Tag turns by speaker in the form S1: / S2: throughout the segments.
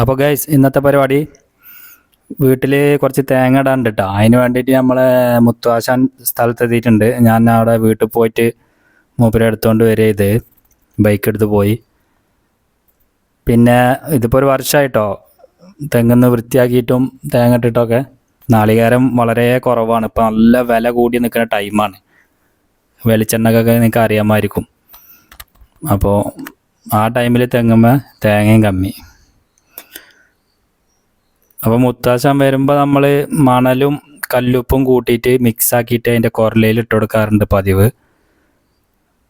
S1: അപ്പോൾ ഗൈസ് ഇന്നത്തെ പരിപാടി വീട്ടിൽ കുറച്ച് തേങ്ങ ഇടാണ്ട് കേട്ടോ അതിന് വേണ്ടിയിട്ട് നമ്മളെ മുത്തുവാശാൻ സ്ഥലത്തെത്തിയിട്ടുണ്ട്. ഞാൻ അവിടെ വീട്ടിൽ പോയിട്ട് മൂപ്പരെ എടുത്തുകൊണ്ട് വരിക ഇത് ബൈക്ക് എടുത്ത് പോയി. പിന്നെ ഇതിപ്പോൾ ഒരു വർഷമായിട്ടോ തെങ്ങുന്ന് വൃത്തിയാക്കിയിട്ടും തേങ്ങ ഇട്ടിട്ടൊക്കെ നാളികേരം വളരെ കുറവാണ്. ഇപ്പം നല്ല വില കൂടി നിൽക്കുന്ന ടൈമാണ് വെളിച്ചെണ്ണക്കൊക്കെ നിങ്ങൾക്ക് അറിയാമായിരിക്കും. അപ്പോൾ ആ ടൈമിൽ തെങ്ങുമ്പോൾ തേങ്ങയും കമ്മി. അപ്പോൾ മുത്താശം വരുമ്പോൾ നമ്മൾ മണലും കല്ലുപ്പും കൂട്ടിയിട്ട് മിക്സ് ആക്കിയിട്ട് അതിന്റെ കുറലയിൽ ഇട്ട് കൊടുക്കാറുണ്ട് പതിവ്.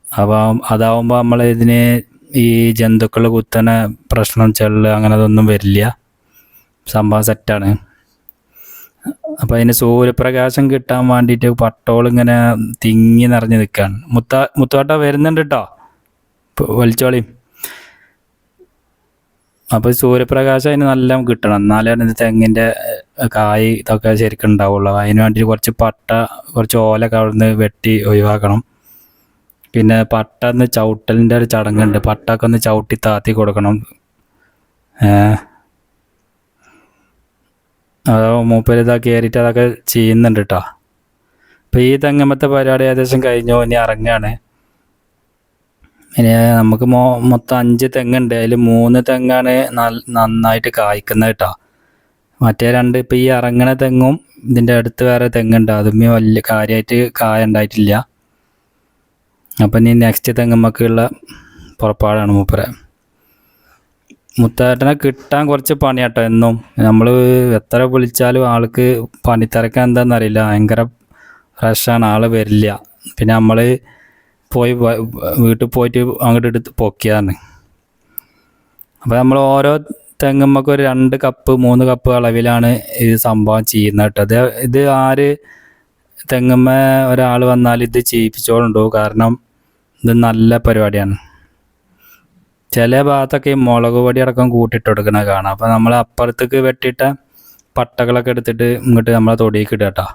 S1: അപ്പം അതാവുമ്പോൾ നമ്മൾ ഇതിന് ഈ ജന്തുക്കൾ കുത്തണ പ്രശ്നം ചെള്ള് അങ്ങനെ അതൊന്നും വരില്ല. സംഭവം സെറ്റാണ് അപ്പം അതിന് സൂര്യപ്രകാശം കിട്ടാൻ വേണ്ടിയിട്ട് പട്ടോൾ ഇങ്ങനെ തിങ്ങി നിറഞ്ഞ് നിൽക്കുകയാണ് മുത്ത മുത്തുവാട്ട വരുന്നുണ്ട് കേട്ടോ വലിച്ചോളിയും അപ്പോൾ സൂര്യപ്രകാശം അതിന് നല്ല കിട്ടണം. എന്നാലേ ഇത് തെങ്ങിന്റെ കായ് ഇതൊക്കെ ശരിക്കും ഉണ്ടാവുള്ളൂ. അതിന് വേണ്ടി കുറച്ച് പട്ട കുറച്ച് ഓലൊക്കെ അവിടുന്ന് വെട്ടി ഒഴിവാക്കണം. പിന്നെ പട്ട ഒന്ന് ചവിട്ടലിന്റെ ഒരു ചടങ്ങുണ്ട്. പട്ടൊക്കെ ഒന്ന് ചവിട്ടി താത്തി കൊടുക്കണം. അതോ മൂപ്പര് ഇതാ കയറിയിട്ട് അതൊക്കെ ചെയ്യുന്നുണ്ട് കേട്ടോ അപ്പോൾ ഈ തെങ്ങമ്മത്തെ പരിപാടി ഏകദേശം കഴിഞ്ഞു. ഇനി ഇറങ്ങുകയാണ് ഇനി നമുക്ക് മൊ മൊത്തം അഞ്ച് തെങ്ങുണ്ട്. അതിൽ മൂന്ന് തെങ്ങാണ് നന്നായിട്ട് കായ്ക്കുന്നത് കേട്ടോ. മറ്റേ രണ്ട് ഇപ്പം ഈ ഇറങ്ങണ തെങ്ങും ഇതിന്റെ അടുത്ത് വേറെ തെങ്ങുണ്ട്. അതുമ്മേ വലിയ കാര്യമായിട്ട് കായ ഉണ്ടായിട്ടില്ല. അപ്പം ഇനി നെക്സ്റ്റ് തെങ്ങുമ്മക്കുള്ള പുറപ്പാടാണ് മൂപ്പറ മുത്തേട്ടനെ കിട്ടാൻ കുറച്ച് പണിയാട്ടോ എന്നും. നമ്മൾ എത്ര വിളിച്ചാലും ആൾക്ക് പണിത്തിരക്കാൻ എന്താണെന്നറിയില്ല ഭയങ്കര റഷാണ് ആൾ വരില്ല. പിന്നെ നമ്മൾ പോയി വീട്ടിൽ പോയിട്ട് അങ്ങോട്ട് എടുത്ത് പൊക്കിയാന്ന് അപ്പോൾ നമ്മൾ ഓരോ തെങ്ങുമ്മക്ക് ഒരു രണ്ട് കപ്പ് മൂന്ന് കപ്പ് അളവിലാണ് ഇത് സംഭവം ചെയ്യുന്നത് കേട്ടോ. അത് ഇത് ആര് തെങ്ങുമ്മ ഒരാൾ വന്നാൽ ഇത് ചെയ്യിപ്പിച്ചോളുണ്ടോ? കാരണം ഇത് നല്ല പരിപാടിയാണ്. ചില ഭാഗത്തൊക്കെ ഈ മുളക് പൊടി അടക്കം കൂട്ടിയിട്ട് കൊടുക്കണ കാണാം അപ്പോൾ നമ്മൾ അപ്പുറത്തേക്ക് വെട്ടിയിട്ട പട്ടകളൊക്കെ എടുത്തിട്ട് ഇങ്ങോട്ട് നമ്മളെ തൊടിയിലേക്ക് ഇടുക കേട്ടോ.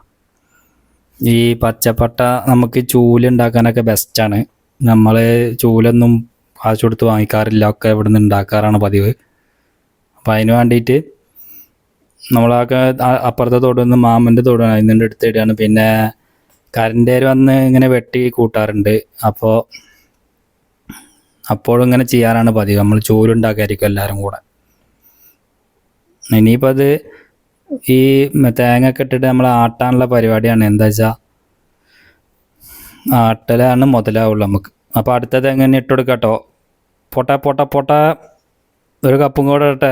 S1: ഈ പച്ചപ്പട്ട നമുക്ക് ചൂൽ ഉണ്ടാക്കാനൊക്കെ ബെസ്റ്റാണ് നമ്മൾ ചൂലൊന്നും കാശ് കൊടുത്ത് വാങ്ങിക്കാറില്ല. ഒക്കെ ഇവിടെ നിന്ന് ഉണ്ടാക്കാറാണ് പതിവ്. അപ്പം അതിന് വേണ്ടിയിട്ട് നമ്മളൊക്കെ അപ്പുറത്തെ തോടുന്ന് മാമന്റെ തോടാണ് അതിൽ നിന്ന് എടുത്തിടുകയാണ് പിന്നെ കരണ്ടേർ വന്ന് ഇങ്ങനെ വെട്ടി കൂട്ടാറുണ്ട്. അപ്പോൾ അപ്പോഴും ഇങ്ങനെ ചെയ്യാറാണ് പതിവ്. നമ്മൾ ചൂലുണ്ടാക്കായിരിക്കും എല്ലാവരും കൂടെ. ഇനിയിപ്പോൾ അത് ഈ തേങ്ങ ഒക്കെ ഇട്ടിട്ട് നമ്മൾ ആട്ടാനുള്ള പരിപാടിയാണ്. എന്താ വെച്ചാൽ ആട്ടലാണ് മുതലാവുള്ളൂ നമുക്ക്. അപ്പോൾ അടുത്ത തേങ്ങ തന്നെ ഇട്ട് കൊടുക്കാം കേട്ടോ പൊട്ട പൊട്ട പൊട്ട. ഒരു കപ്പും കൂടെ ഇട്ടെ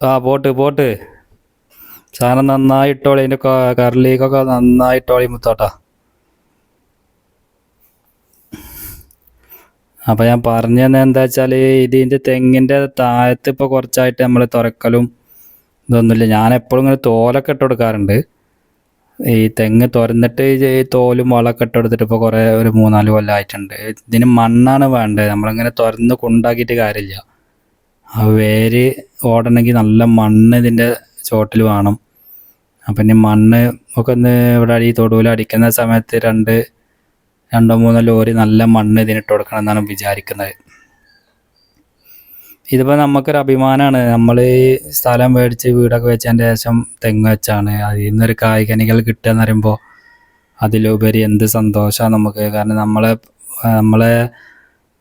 S1: ആ പോട്ട് പോട്ട്. സാധനം നന്നായി ഇട്ടോളി. അതിന്റെ കറിലേക്കൊക്കെ നന്നായി ഇട്ടോളി മുത്തോട്ടാ. അപ്പോൾ ഞാൻ പറഞ്ഞു എന്താ വെച്ചാൽ ഇതിന്റെ തെങ്ങിന്റെ താഴത്ത് ഇപ്പോൾ കുറച്ചായിട്ട് നമ്മൾ തുറക്കലും ഇതൊന്നുമില്ല. ഞാൻ എപ്പോഴും ഇങ്ങനെ തോലൊക്കെ ഇട്ട് കൊടുക്കാറുണ്ട്. ഈ തെങ്ങ് തുരന്നിട്ട് ഈ തോലും വളമൊക്കെ ഇട്ട് കൊടുത്തിട്ട് ഇപ്പോൾ കുറേ ഒരു മൂന്നാൽ കൊല്ലം ആയിട്ടുണ്ട്. ഇതിന് മണ്ണാണ് വേണ്ടത്. നമ്മളിങ്ങനെ തുരന്ന് കൊണ്ടാക്കിയിട്ട് കാര്യമില്ല. ആ വേര് ഓടണമെങ്കിൽ നല്ല മണ്ണ് ഇതിന്റെ ചോട്ടിൽ വേണം. അപ്പം ഇനി മണ്ണ് ഒക്കെ ഒന്ന് ഇവിടെ ഈ തൊടുവിൽ അടിക്കുന്ന സമയത്ത് രണ്ട് രണ്ടോ മൂന്നോ ലോറി നല്ല മണ്ണ് ഇതിനിട്ട് കൊടുക്കണം എന്നാണ് വിചാരിക്കുന്നത്. ഇതിപ്പോൾ നമുക്കൊരു അഭിമാനമാണ് നമ്മൾ സ്ഥലം മേടിച്ച് വീടൊക്കെ വെച്ചതിന്റെ ശേഷം തെങ്ങ് വെച്ചാണ്. അതിൽ നിന്നൊരു കായ്കനികൾ കിട്ടുക എന്ന് പറയുമ്പോൾ അതിലുപരി എന്ത് സന്തോഷമാണ് നമുക്ക്. കാരണം നമ്മളെ നമ്മളെ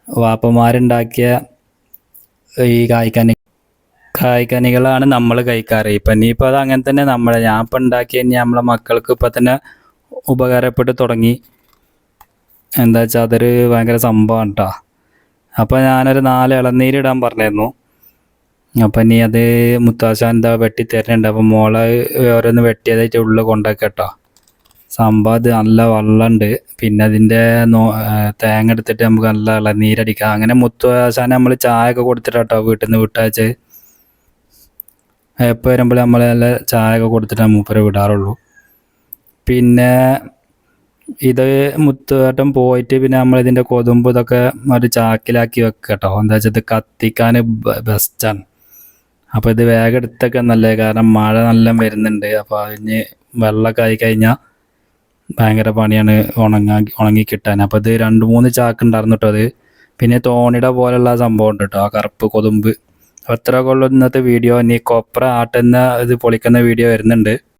S1: വാപ്പന്മാരുണ്ടാക്കിയ ഈ കായ്ക്കനി കായ്ക്കനികളാണ് നമ്മൾ കഴിക്കാറ്. ഇപ്പം ഇനിയിപ്പോൾ അത് അങ്ങനെ തന്നെ നമ്മളെ ഞാൻ ഇപ്പം ഉണ്ടാക്കി നമ്മളെ മക്കൾക്ക് ഇപ്പം തന്നെ ഉപകാരപ്പെട്ട് തുടങ്ങി. എന്താ വെച്ചാൽ അതൊരു ഭയങ്കര സംഭവമാണ് കേട്ടോ അപ്പോൾ ഞാനൊരു നാല് ഇളനീര് ഇടാൻ പറഞ്ഞിരുന്നു. അപ്പം നീ അത് മുത്താശാൻ എന്താ വെട്ടി തരുന്നുണ്ട് അപ്പം മോളെ ഓരോന്ന് വെട്ടിയതായിട്ട് ഉള്ളിൽ കൊണ്ടാക്കി കേട്ടോ സംഭവം അത് നല്ല വെള്ളമുണ്ട് പിന്നെ അതിന്റെ നോ തേങ്ങ എടുത്തിട്ട് നമുക്ക് നല്ല ഇളനീരടിക്കാം അങ്ങനെ മുത്തുവാശാൻ നമ്മൾ ചായ ഒക്കെ കൊടുത്തിട്ടാട്ടോ വീട്ടിൽ നിന്ന് വിട്ടയച്ച്. എപ്പോൾ വരുമ്പോൾ നമ്മൾ നല്ല ചായ ഒക്കെ കൊടുത്തിട്ടാണ് മൂപ്പരെ വിടാറുള്ളൂ. പിന്നെ ഇത് മുത്തുവേട്ടം പോയിട്ട് പിന്നെ നമ്മൾ ഇതിന്റെ കൊതുമ്പ് ഇതൊക്കെ ഒരു ചാക്കിലാക്കി വെക്കുക കേട്ടോ. എന്താ വെച്ചാൽ ഇത് കത്തിക്കാൻ ബെസ്റ്റാണ് അപ്പോൾ ഇത് വേഗം എടുത്തൊക്കെ നല്ലത്. കാരണം മഴ നല്ല വരുന്നുണ്ട്. അപ്പോൾ അതിന് വെള്ളമൊക്കെ ആയി കഴിഞ്ഞാൽ ഭയങ്കര പണിയാണ് ഉണങ്ങാ ഉണങ്ങി കിട്ടാൻ. അപ്പോൾ ഇത് രണ്ട് മൂന്ന് ചാക്ക് ഉണ്ടായിരുന്നു കേട്ടോ അത്. പിന്നെ തോണിയുടെ പോലുള്ള സംഭവം ഉണ്ട് കേട്ടോ ആ കറുപ്പ് കൊതുമ്പ്. അത്ര ഉള്ള ഇന്നത്തെ വീഡിയോ ഇനി കൊപ്ര ആട്ടുന്ന ഇത് പൊളിക്കുന്ന വീഡിയോ വരുന്നുണ്ട്.